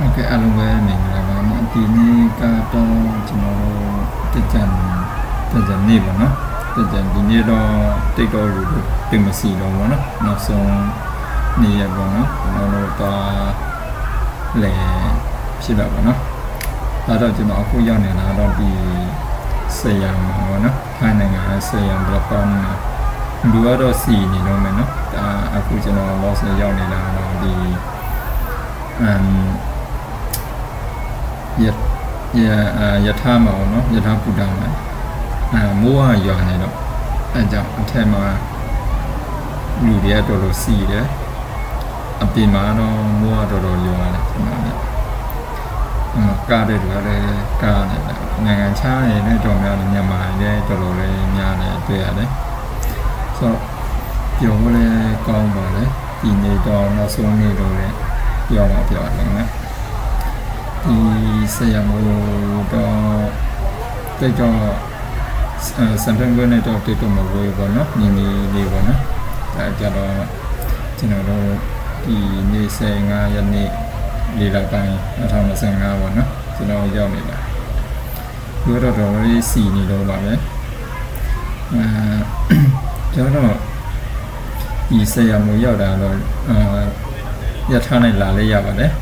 ဟုတ်ကဲ့အားလုံးပဲမင်္ဂလာပါနော်ဒီနေ့ကတော့ကျွန်တော်တို့တကြံတကြံနေပါနော်တကြံဒီနေ့တော့တိတ်တော့လူတို့ပြင်မစီတော့ဘောနော်နောက်ဆုံးနေ့ရပေါ့နော်ကျွန်တော်တို့တော့လေဖြစ်တော့ပါနော်ဒါတော့ကျွန်တော်အခုရောက်နေတာတော့ဒီဆေးရံမှာပေါ့နော်ခိုင်းနိုင်ငံဆေးရံဘလော့ကောင်းမှာလူကတော့စီနေတော့မယ်နော်ဒါအခုကျွန်တော် loss နဲ့ရောက်နေတာတော့ဒီအမ် ယယအာယထာမှာပေါ့နော်ယထာပုဒ္ဒမှာအဲမိုးကရွာနေတော့အဲကြောင့်အထက်မှာလူတွေတော်တော်စီတယ်အပြင်မှာတော့မိုးကတော်တော်ရွာတယ်ဒီမှာလည်းအမကားတဲ့တွေလည်းကားနေတယ်နိုင်ငံခြားရည်နဲ့တော်များတယ်မြန်မာလည်းတော်တော်လေးများတယ်တွေ့ရတယ်ဆိုတော့ပြောလို့လည်းကောင်းပါလေဒီနေ့တော့နောက်ဆုံးနေ့တော့လည်းပြောပါပြောတယ်နော် ဒီဆရာမို့တော့တိတ်တော့စံတန်ကွနဲ့တော့တိတ်တော့မဝေးဘောနော်ညီညီလေးဘောနော်ဒါကြတော့ကျွန်တော်တို့ဒီနေ့15ရက်နေ့လေးလောက်ပိုင်း2025ဘောနော်ကျွန်တော်ရောက်နေတာဒီတော့တော့လေးစီနေတော့ပါပဲအဲကျွန်တော်ဒီဆရာမို့ရောက်တာတော့အာရထားနိုင်လာလေးရပါတယ်